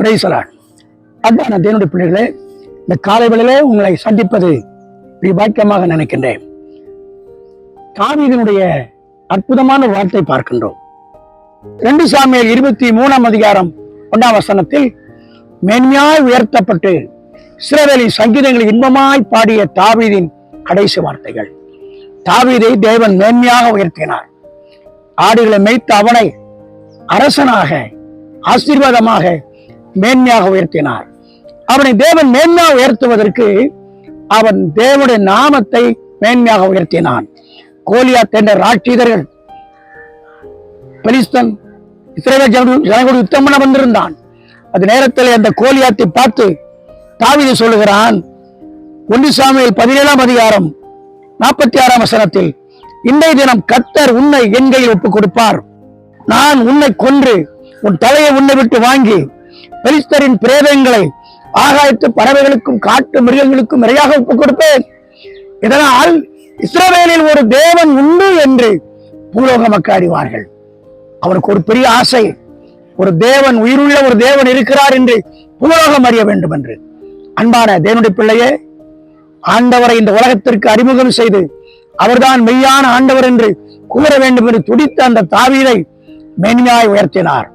பிரைசலான் அன்பான தேவனுடைய பிள்ளைகளே இந்த காலை வேளையிலே உங்களை சந்திப்பது பாக்கியமாக நினைக்கின்றேன். தாவீதினுடைய அற்புதமான வார்த்தை பார்க்கின்றோம். ரெண்டு சாமியர் இருபத்தி மூணாம் அதிகாரம் ஒன்றாம் வசனத்தில் மேன்மையாய் உயர்த்தப்பட்டு சிறவேலின் சங்கீதங்களை இன்பமாய் பாடிய தாவீதின் கடைசி வார்த்தைகள். தாவீதை தேவன் மேன்மையாக உயர்த்தினார். ஆடுகளை மேய்த்த அவனை அரசனாக ஆசீர்வாதமாக மேன்மையாக உயர்த்தினார். அவனை தேவன் மேன்மையாக உயர்த்துவதற்கு அவன் தேவனுடைய நாமத்தை மேன்மையாக உயர்த்தினான். கோலியாத் என்ற ராட்சீதர்கள் பெலிஸ்தன் இஸ்ரேல் ஜனங்களோடு யுத்தம் பண்ண வந்திருந்தான். அது நேரத்தில் அந்த கோலியாத்தை பார்த்து தாவிதை சொல்லுகிறான் ஒன்று சாமியில் பதினேழாம் அதிகாரம் நாற்பத்தி ஆறாம் வசனத்தில் இன்றைய தினம் கத்தர் உன்னை என் கையில் ஒப்புக் கொடுப்பார் நான் உன்னை கொன்று உன் தலையை உன்னை விட்டு வாங்கி பெலிஸ்தரின் பிரேதங்களை ஆகாயத்து பறவைகளுக்கும் காட்டு மிருகங்களுக்கும் இரையாக ஒப்புக் கொடுப்பேன். இதனால் இஸ்ரவேலில் ஒரு தேவன் உண்டு என்று பூலோக மக்கள் அறிவார்கள். அவருக்கு ஒரு பெரிய ஆசை. ஒரு தேவன் உயிருள்ள ஒரு தேவன் இருக்கிறார் என்று பூலோகம் அறிய வேண்டும் என்று. அன்பான தேவனுடைய பிள்ளையே ஆண்டவரை இந்த உலகத்திற்கு அறிமுகம் செய்து அவர்தான் மெய்யான ஆண்டவர் என்று கூற வேண்டும் என்று துடித்த அந்த தாவீரை மேன்மையாய் உயர்த்தினார்.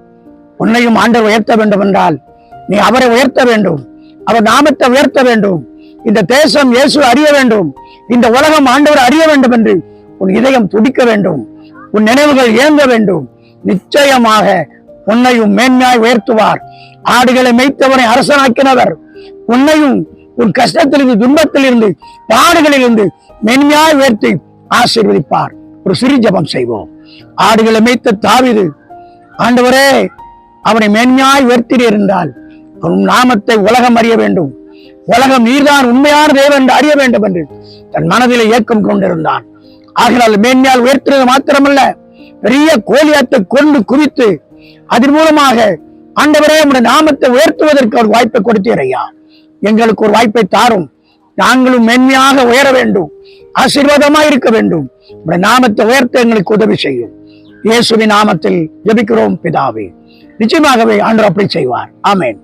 உன்னையும் ஆண்டவர் உயர்த்த வேண்டும் என்றால் நீ அவரை உயர்த்த வேண்டும். அவர் நாமத்தை உயர்த்த வேண்டும். இந்த தேசம் இயேசு அறிய வேண்டும். இந்த உலகம் ஆண்டவர் அறிய வேண்டும் என்று உன் இதயம் துடிக்க வேண்டும். உன் நினைவுகள் இயங்க வேண்டும். நிச்சயமாக உன்னையும் மேன்மையாய் உயர்த்துவார். ஆடுகளை மேய்த்தவனை அரசனாக்கினவர். உன்னையும் உன் கஷ்டத்திலிருந்து துன்பத்திலிருந்து பாடுகளிலிருந்து மென்மையாய் உயர்த்தி ஆசீர்வதிப்பார். ஒரு சிறு ஜபம் செய்வோம். ஆடுகளை மேய்த்த தாவிது ஆண்டவரே அவனை மேன்மையாய் உயர்த்தினீர் இருந்தால் உன் நாமத்தை உலகம் அறிய வேண்டும். உலகம் நீர்தான் உண்மையான தேவன் என்று அறிய வேண்டும் என்று தன் மனதில் ஏக்கம் கொண்டிருந்தான். ஆகினால் மேன்மையால் உயர்த்தினது மாத்திரமல்ல பெரிய கோலியாத்தை கொண்டு குவித்து அதன் மூலமாக ஆண்டவரே உடைய நாமத்தை உயர்த்துவதற்கு ஒரு வாய்ப்பை கொடுத்தீர் ஐயா எங்களுக்கு ஒரு வாய்ப்பை தாரும். நாங்களும் மென்மையாக உயர வேண்டும் ஆசீர்வாதமாக இருக்க வேண்டும். உடைய நாமத்தை உயர்த்த எங்களுக்கு உதவி செய்யும். இயேசுவின் நாமத்தில் ஜபிக்கிறோம் பிதாவே. நிச்சயமாகவே ஆண்டவர் அப்படி செய்வார். ஆமேன்.